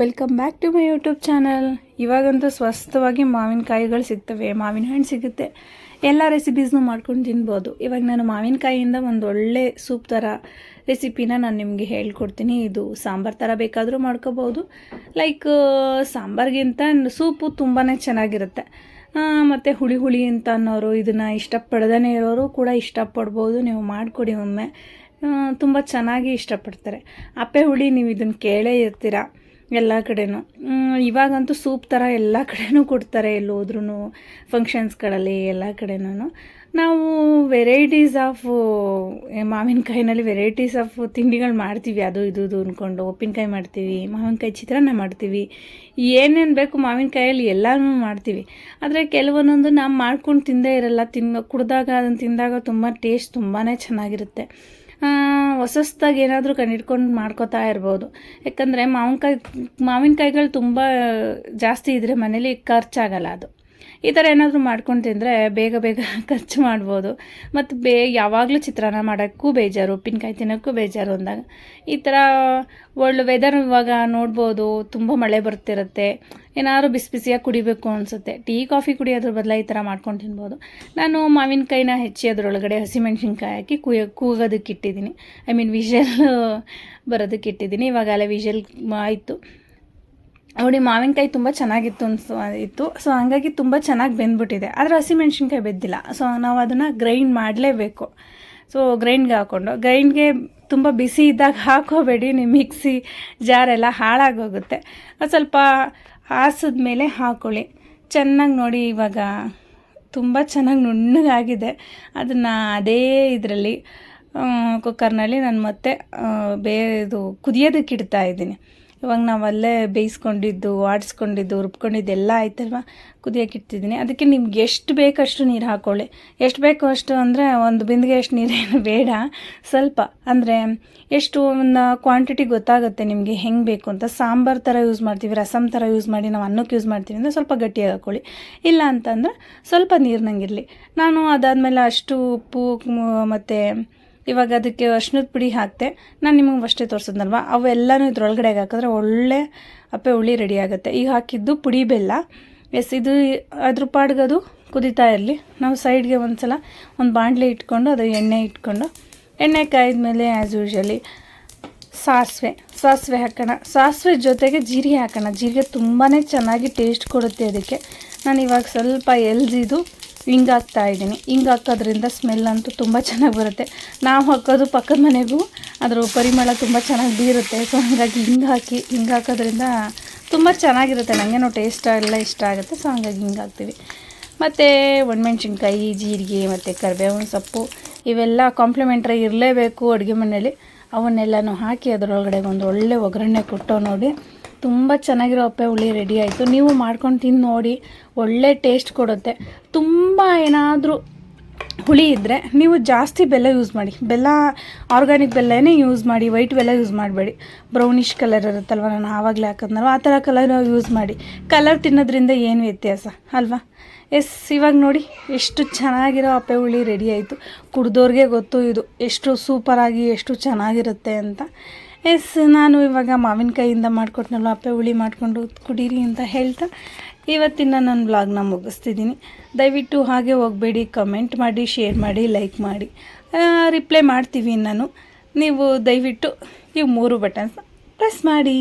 Welcome back to my YouTube channel. ಇವಾಗಂತೂ ಸ್ವಸ್ಥವಾಗಿ ಮಾವಿನಕಾಯಿಗಳು ಸಿಗ್ತವೆ, ಮಾವಿನ ಹಣ್ಣು ಸಿಗುತ್ತೆ. ಎಲ್ಲ ರೆಸಿಪೀಸ್ನೂ ಮಾಡ್ಕೊಂಡು ತಿನ್ಬೋದು. ಇವಾಗ ನಾನು ಮಾವಿನಕಾಯಿಯಿಂದ ಒಂದು ಒಳ್ಳೆ ಸೂಪ್ ಥರ ರೆಸಿಪಿನ ನಾನು ನಿಮಗೆ ಹೇಳ್ಕೊಡ್ತೀನಿ. ಇದು ಸಾಂಬಾರು ಥರ ಬೇಕಾದರೂ ಮಾಡ್ಕೋಬೋದು. ಲೈಕ್ ಸಾಂಬಾರ್ಗಿಂತ ಸೂಪು ತುಂಬಾ ಚೆನ್ನಾಗಿರುತ್ತೆ. ಮತ್ತು ಹುಳಿ ಹುಳಿ ಅಂತ ಅನ್ನೋರು ಇದನ್ನು ಇಷ್ಟಪಡ್ದೇ ಇರೋರು ಕೂಡ ಇಷ್ಟಪಡ್ಬೋದು. ನೀವು ಮಾಡಿಕೊಡಿ ಒಮ್ಮೆ. ತುಂಬ ಚೆನ್ನಾಗಿ ಇಷ್ಟಪಡ್ತಾರೆ. ಅಪ್ಪೆ ಹುಳಿ ನೀವು ಇದನ್ನು ಕೇಳೇ ಇರ್ತೀರ? ಎಲ್ಲ ಕಡೆನೂ. ಇವಾಗಂತೂ ಸೂಪ್ ಥರ ಎಲ್ಲ ಕಡೆನೂ ಕೊಡ್ತಾರೆ ಎಲ್ಲೋದ್ರೂ ಫಂಕ್ಷನ್ಸ್ಗಳಲ್ಲಿ ಎಲ್ಲ ಕಡೆನೂ ನಾವು ವೆರೈಟೀಸ್ ಆಫ್ ಮಾವಿನಕಾಯಿನಲ್ಲಿ ವೆರೈಟೀಸ್ ಆಫ್ ತಿಂಡಿಗಳು ಮಾಡ್ತೀವಿ. ಅದು ಇದು ಅಂದ್ಕೊಂಡು ಉಪ್ಪಿನಕಾಯಿ ಮಾಡ್ತೀವಿ, ಮಾವಿನಕಾಯಿ ಚಿತ್ರಾನ್ನ ಮಾಡ್ತೀವಿ. ಏನೇನು ಬೇಕು ಮಾವಿನಕಾಯಲ್ಲಿ ಎಲ್ಲನೂ ಮಾಡ್ತೀವಿ. ಆದರೆ ಕೆಲವೊಂದೊಂದು ನಾವು ಮಾಡ್ಕೊಂಡು ತಿಂದೇ ಇರಲ್ಲ. ತಿನ್ನ ಕುಡಿದಾಗ ಅದನ್ನು ತಿಂದಾಗ ತುಂಬ ಟೇಸ್ಟ್ ತುಂಬಾ ಚೆನ್ನಾಗಿರುತ್ತೆ. ಹೊಸಸ್ದಾಗಿ ಏನಾದರೂ ಕಂಡಿಡ್ಕೊಂಡು ಮಾಡ್ಕೋತಾ ಇರ್ಬೋದು. ಯಾಕಂದರೆ ಮಾವಿನಕಾಯಿ ಮಾವಿನಕಾಯಿಗಳು ತುಂಬ ಜಾಸ್ತಿ ಇದ್ದರೆ ಮನೇಲಿ ಖರ್ಚಾಗಲ್ಲ ಅದು. ಈ ಥರ ಏನಾದರೂ ಮಾಡ್ಕೊಂಡು ತಿಂದರೆ ಬೇಗ ಬೇಗ ಖರ್ಚು ಮಾಡ್ಬೋದು. ಮತ್ತು ಬೇ, ಯಾವಾಗಲೂ ಚಿತ್ರಾನ್ನ ಮಾಡೋಕ್ಕೂ ಬೇಜಾರು, ಉಪ್ಪಿನಕಾಯಿ ತಿನ್ನೋಕ್ಕೂ ಬೇಜಾರು ಅಂದಾಗ. ಈ ಥರ ಒಳ್ಳೆ ವೆದರ್ ಇವಾಗ ನೋಡ್ಬೋದು, ತುಂಬ ಮಳೆ ಬರ್ತಿರುತ್ತೆ. ಏನಾದರೂ ಬಿಸಿ ಬಿಸಿಯಾಗಿ ಕುಡಿಬೇಕು ಅನಿಸುತ್ತೆ. ಟೀ, ಕಾಫಿ ಕುಡಿಯೋದ್ರ ಬದಲು ಈ ಥರ ಮಾಡ್ಕೊಂಡು ತಿನ್ಬೋದು. ನಾನು ಮಾವಿನಕಾಯಿನ ಹೆಚ್ಚಿ ಅದರೊಳಗಡೆ ಹಸಿಮೆಣ್ಸಿನ್ಕಾಯಿ ಹಾಕಿ ಕುಯ್ಯ ಕೂಗೋದಕ್ಕೆ ಇಟ್ಟಿದ್ದೀನಿ. ಐ ಮೀನ್ ವಿಷಲ್ ಬರೋದಕ್ಕೆ ಇಟ್ಟಿದ್ದೀನಿ. ಇವಾಗ ಅಲ್ಲೇ ವಿಷಲ್ ಆಯಿತು. ನೋಡಿ, ಮಾವಿನಕಾಯಿ ತುಂಬ ಚೆನ್ನಾಗಿತ್ತು ಅನ್ಸು, ಇತ್ತು. ಸೊ ಹಂಗಾಗಿ ತುಂಬ ಚೆನ್ನಾಗಿ ಬೆಂದ್ಬಿಟ್ಟಿದೆ. ಆದರೆ ಹಸಿಮೆಣ್ಸಿನ್ಕಾಯಿ ಬೆದ್ದಿಲ್ಲ. ಸೊ ನಾವು ಅದನ್ನು ಗ್ರೈಂಡ್ ಮಾಡಲೇಬೇಕು. ಸೊ ಗ್ರೈಂಡ್ಗೆ ಹಾಕ್ಕೊಂಡು ಗ್ರೈಂಡ್ಗೆ ತುಂಬ ಬಿಸಿ ಇದ್ದಾಗ ಹಾಕೋಬೇಡಿ. ನಿಮ್ಮ ಮಿಕ್ಸಿ ಜಾರೆಲ್ಲ ಹಾಳಾಗೋಗುತ್ತೆ. ಅದು ಸ್ವಲ್ಪ ಹಾಸಿದ ಮೇಲೆ ಹಾಕೊಳ್ಳಿ. ಚೆನ್ನಾಗಿ ನೋಡಿ, ಇವಾಗ ತುಂಬ ಚೆನ್ನಾಗಿ ನುಣ್ಣಗಾಗಿದೆ. ಅದನ್ನು ಅದೇ ಇದರಲ್ಲಿ ಕುಕ್ಕರ್ನಲ್ಲಿ ನಾನು ಮತ್ತೆ ಬೇ, ಇದು ಕುದಿಯೋದಕ್ಕೆ ಇಡ್ತಾ ಇದ್ದೀನಿ. ಇವಾಗ ನಾವು ಅಲ್ಲೇ ಬೇಯಿಸ್ಕೊಂಡಿದ್ದು, ಆಡಿಸ್ಕೊಂಡಿದ್ದು, ರುಬ್ಕೊಂಡಿದ್ದು ಎಲ್ಲ ಆಯ್ತಲ್ವ? ಕುದಿಯೋಕೆ ಅದಕ್ಕೆ ನಿಮ್ಗೆ ಎಷ್ಟು ಬೇಕಷ್ಟು ನೀರು ಹಾಕ್ಕೊಳ್ಳಿ ಎಷ್ಟು ಬೇಕು ಅಷ್ಟು ಅಂದರೆ ಒಂದು ಬಿಂದಿಗೆ ಎಷ್ಟು ನೀರೇನು ಬೇಡ. ಸ್ವಲ್ಪ. ಅಂದರೆ ಎಷ್ಟು ಒಂದು ಕ್ವಾಂಟಿಟಿ ಗೊತ್ತಾಗುತ್ತೆ ನಿಮಗೆ ಹೆಂಗೆ ಬೇಕು ಅಂತ. ಸಾಂಬಾರು ಥರ ಯೂಸ್ ಮಾಡ್ತೀವಿ ರಸಮ್ ಥರ ಯೂಸ್ ಮಾಡಿ, ನಾವು ಅನ್ನಕ್ಕೆ ಯೂಸ್ ಮಾಡ್ತೀವಿ ಅಂದರೆ ಸ್ವಲ್ಪ ಗಟ್ಟಿಯಾಗಿ ಹಾಕ್ಕೊಳ್ಳಿ ಇಲ್ಲ ಅಂತಂದ್ರೆ ಸ್ವಲ್ಪ ನೀರಿನಂಗಿರಲಿ ನಾನು ಅದಾದಮೇಲೆ ಅಷ್ಟು ಉಪ್ಪು ಮತ್ತು ಇವಾಗ ಅದಕ್ಕೆ ಅರ್ಶಿನದ ಪುಡಿ ಹಾಕ್ತೆ. ನಾನು ನಿಮಗೆ ಅಷ್ಟೇ ತೋರಿಸಿದ್ನಲ್ವ ಅವೆಲ್ಲನೂ ಇದ್ರೊಳಗಡೆ ಹಾಕಿದ್ರೆ ಒಳ್ಳೆ ಅಪ್ಪೆ ಹುಳಿ ರೆಡಿ ಆಗುತ್ತೆ. ಈಗ ಹಾಕಿದ್ದು ಪುಡಿ ಬೆಲ್ಲ. ಎಸ್ ಇದು ಅದ್ರ ಪಾಡ್ಗದು ಕುದಿತಾ ಇರಲಿ. ನಾವು ಸೈಡ್ಗೆ ಒಂದು ಸಲ ಒಂದು ಬಾಣಲೆ ಇಟ್ಕೊಂಡು ಅದು ಎಣ್ಣೆ ಇಟ್ಕೊಂಡು, ಎಣ್ಣೆ ಕಾಯ್ದ್ಮೇಲೆ ಆ್ಯಸ್ ಯೂಶಲಿ ಸಾಸಿವೆ. ಸಾಸಿವೆ ಹಾಕೋಣ. ಸಾಸಿವೆ ಜೊತೆಗೆ ಜೀರಿಗೆ ಹಾಕೋಣ. ಜೀರಿಗೆ ತುಂಬಾ ಚೆನ್ನಾಗಿ ಟೇಸ್ಟ್ ಕೊಡುತ್ತೆ ಅದಕ್ಕೆ. ನಾನು ಇವಾಗ ಸ್ವಲ್ಪ ಎಲ್ದಿದು ಹಿಂಗೆ ಹಾಕ್ತಾ ಇದ್ದೀನಿ ಹಿಂಗೆ ಹಾಕೋದ್ರಿಂದ ಸ್ಮೆಲ್ ಅಂತೂ ತುಂಬ ಚೆನ್ನಾಗಿ ಬರುತ್ತೆ. ನಾವು ಹಾಕೋದು ಪಕ್ಕದ ಮನೆಗೂ, ಅದರ ಪರಿಮಳ ತುಂಬ ಚೆನ್ನಾಗಿ ಬೀರುತ್ತೆ. ಸೊ ಹಾಗಾಗಿ ಹಿಂಗೆ ಹಾಕಿ, ಹಿಂಗೆ ಹಾಕೋದ್ರಿಂದ ತುಂಬ ಚೆನ್ನಾಗಿರುತ್ತೆ. ನನಗೇನೋ ಟೇಸ್ಟ್ ಎಲ್ಲ ಇಷ್ಟ ಆಗುತ್ತೆ. ಸೊ ಹಂಗಾಗಿ ಹಿಂಗೆ ಹಾಕ್ತೀವಿ. ಮತ್ತು ಒಣಮೆಣ್ಸಿನ್ಕಾಯಿ, ಜೀರಿಗೆ, ಮತ್ತು ಕರಿಬೇವಿನ ಸೊಪ್ಪು, ಇವೆಲ್ಲ ಕಾಂಪ್ಲಿಮೆಂಟ್ರಿ ಇರಲೇಬೇಕು ಅಡುಗೆ ಮನೆಯಲ್ಲಿ. ಅವನ್ನೆಲ್ಲನೂ ಹಾಕಿ ಅದರೊಳಗಡೆ ಒಂದು ಒಳ್ಳೆ ಒಗ್ಗರಣೆ ಕೊಟ್ಟು ನೋಡಿ. ತುಂಬ ಚೆನ್ನಾಗಿರೋ ಅಪ್ಪೆ ಹುಳಿ ರೆಡಿ ಆಯಿತು. ನೀವು ಮಾಡ್ಕೊಂಡು ತಿಂದು ನೋಡಿ, ಒಳ್ಳೆ ಟೇಸ್ಟ್ ಕೊಡುತ್ತೆ. ತುಂಬ ಏನಾದರೂ ಹುಳಿ ಇದ್ದರೆ ನೀವು ಜಾಸ್ತಿ ಬೆಲ್ಲ ಯೂಸ್ ಮಾಡಿ. ಬೆಲ್ಲ ಆರ್ಗ್ಯಾನಿಕ್ ಬೆಲ್ಲನೇ ಯೂಸ್ ಮಾಡಿ ವೈಟ್ ಬೆಲ್ಲ ಯೂಸ್ ಮಾಡಬೇಡಿ. ಬ್ರೌನಿಷ್ ಕಲರ್ ಇರುತ್ತಲ್ವ, ನಾನು ಆವಾಗಲೇ ಹಾಕಿದ್ನಲ್ವ, ಆ ಥರ ಕಲರ್ ಯೂಸ್ ಮಾಡಿ. ಕಲರ್ ತಿನ್ನೋದ್ರಿಂದ ಏನು ವ್ಯತ್ಯಾಸ ಅಲ್ವಾ? ಎಸ್ ಇವಾಗ ನೋಡಿ, ಎಷ್ಟು ಚೆನ್ನಾಗಿರೋ ಅಪ್ಪೆ ಹುಳಿ ರೆಡಿ ಆಯಿತು. ಕುಡ್ದೋರಿಗೆ ಗೊತ್ತು ಇದು, ಎಷ್ಟು ಸೂಪರಾಗಿ ಎಷ್ಟು ಚೆನ್ನಾಗಿರುತ್ತೆ ಅಂತ. ಎಸ್, ನಾನು ಇವಾಗ ಮಾವಿನಕಾಯಿಯಿಂದ ಮಾಡಿಕೊಟ್ನಲ್ಲ, ಅಪ್ಪೆ ಹುಳಿ ಮಾಡಿಕೊಂಡು ಕುಡೀರಿ ಅಂತ ಹೇಳ್ತಾ ಇವತ್ತಿನ ನನ್ನ ಬ್ಲಾಗ್ನ ಮುಗಿಸ್ತಿದ್ದೀನಿ. ದಯವಿಟ್ಟು ಹಾಗೆ ಹೋಗಬೇಡಿ ಕಮೆಂಟ್ ಮಾಡಿ ಶೇರ್ ಮಾಡಿ ಲೈಕ್ ಮಾಡಿ. ರಿಪ್ಲೈ ಮಾಡ್ತೀವಿ ನಾನು. ನೀವು ದಯವಿಟ್ಟು ಇವು ಮೂರು ಬಟನ್ಸ್ ಪ್ರೆಸ್ ಮಾಡಿ.